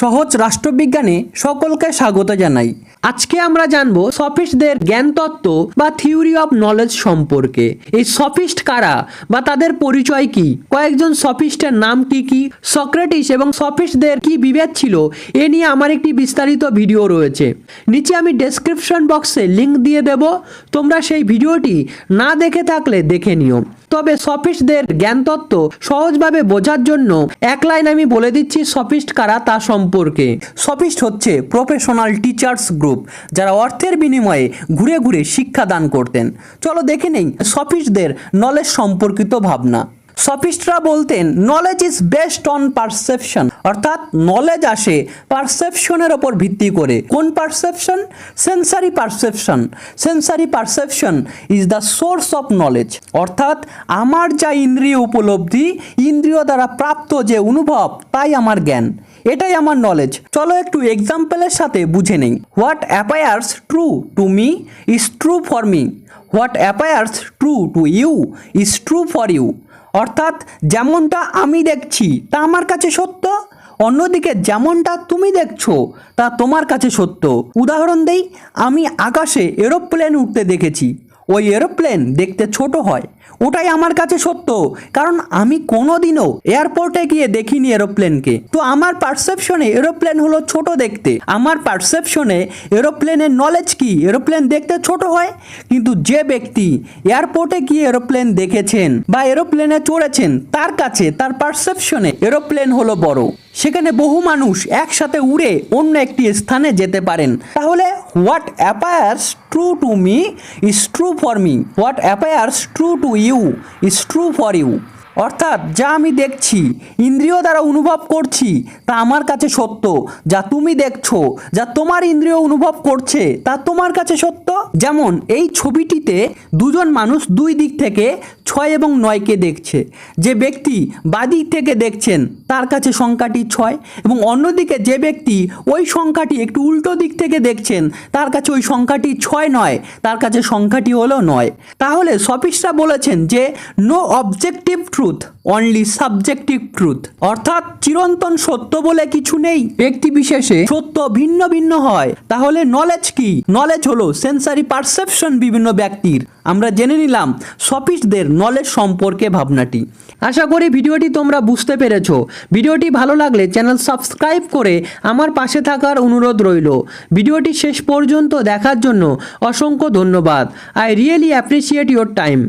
সহজ রাষ্ট্রবিজ্ঞানে সকলকে স্বাগত জানাই আজকে আমরা জানব সফিস্টদের জ্ঞানতত্ত্ব বা থিওরি অব নলেজ সম্পর্কে এই সফিস্ট কারা বা তাদের পরিচয় কি কয়েকজন সফিস্টের নাম কি কি সক্রেটিস এবং সফিস্টদের কি বিভেদ ছিল এ নিয়ে আমার একটি বিস্তারিত ভিডিও রয়েছে নিচে আমি ডেসক্রিপশন বক্সে লিংক দিয়ে দেব তোমরা সেই ভিডিওটি না দেখে থাকলে দেখে নিও তবে সফিস্টদের জ্ঞানতত্ত্ব সহজভাবে বোঝার জন্য এক লাইন আমি বলে দিচ্ছি সফিস্ট কারা তা সম্পর্কে সফিস্ট হচ্ছে প্রফেশনাল টিচার্স গ্রুপ যারা অর্থের বিনিময়ে ঘুরে ঘুরে শিক্ষা দান করতেন চলো দেখে নেই সফিস্টদের নলেজ সম্পর্কিত ভাবনা সফিস্টরা বলতেন knowledge is based on perception অর্থাৎ নলেজ আসে পারসেপশনের ওপর ভিত্তি করে কোন perception sensory perception sensory perception is the source of knowledge অর্থাৎ আমার যা ইন্দ্রিয় উপলব্ধি ইন্দ্রিয় দ্বারা প্রাপ্ত যে অনুভব তাই আমার জ্ঞান এটাই আমার নলেজ চলো একটু এক্সাম্পলের সাথে বুঝে নেই what appears true to me is true for me what appears true to you is true for you অর্থাৎ যেমনটা আমি দেখছি তা আমার কাছে সত্য অন্যদিকে যেমনটা তুমি দেখছো তা তোমার কাছে সত্য উদাহরণ দেই আমি আকাশে এরোপ্লেন উঠতে দেখেছি ওই এরোপ্লেন দেখতে ছোট হয় ওটাই আমার কাছে সত্য কারণ আমি কোনোদিনও এয়ারপোর্টে গিয়ে দেখিনি এরোপ্লেনকে তো আমার পারসেপশনে এরোপ্লেন হলো ছোট দেখতে আমার পারসেপশনে এরোপ্লেনের নলেজ কি এরোপ্লেন দেখতে ছোট হয় কিন্তু যে ব্যক্তি এয়ারপোর্টে গিয়ে এরোপ্লেন দেখেছেন বা এরোপ্লেনে চড়েছেন তার কাছে তার পারসেপশনে এরোপ্লেন হলো বড় সেখানে বহু মানুষ একসাথে উড়ে অন্য একটি স্থানে যেতে পারেন তাহলে what appears true to me is true for me. What appears true to you is true for you. অর্থাৎ যা আমি দেখছি ইন্দ্রিয় দ্বারা অনুভব করছি তা আমার কাছে সত্য যা তুমি দেখছো যা তোমার ইন্দ্রিয় অনুভব করছে তা তোমার কাছে সত্য যেমন এই ছবিটিতে দুজন মানুষ দুই দিক থেকে ছয় এবং নয়কে দেখছে যে ব্যক্তি বাদিক থেকে দেখছেন তার কাছে সংখ্যাটি ছয় এবং অন্যদিকে যে ব্যক্তি ওই সংখ্যাটি একটু উল্টো দিক থেকে দেখছেন তার কাছে ওই সংখ্যাটি ছয় নয় তার কাছে সংখ্যাটি হলো নয় তাহলে সফিসরা বলেছেন যে no objective true truth only subjective truth অর্থাৎ চিরন্তন সত্য বলে কিছু নেই ব্যক্তি বিশেষে সত্য ভিন্ন ভিন্ন হয় তাহলে নলেজ কি নলেজ হলো সেন্সারি পারসেপশন বিভিন্ন ব্যক্তির আমরা জেনে নিলাম সফিসদের নলেজ সম্পর্কে ভাবনাটি আশা করি ভিডিওটি তোমরা বুঝতে পেরেছ ভিডিওটি ভালো লাগলে চ্যানেল সাবস্ক্রাইব করে আমার পাশে থাকার অনুরোধ রইল ভিডিওটি শেষ পর্যন্ত দেখার জন্য অসংখ্য ধন্যবাদ I really appreciate your time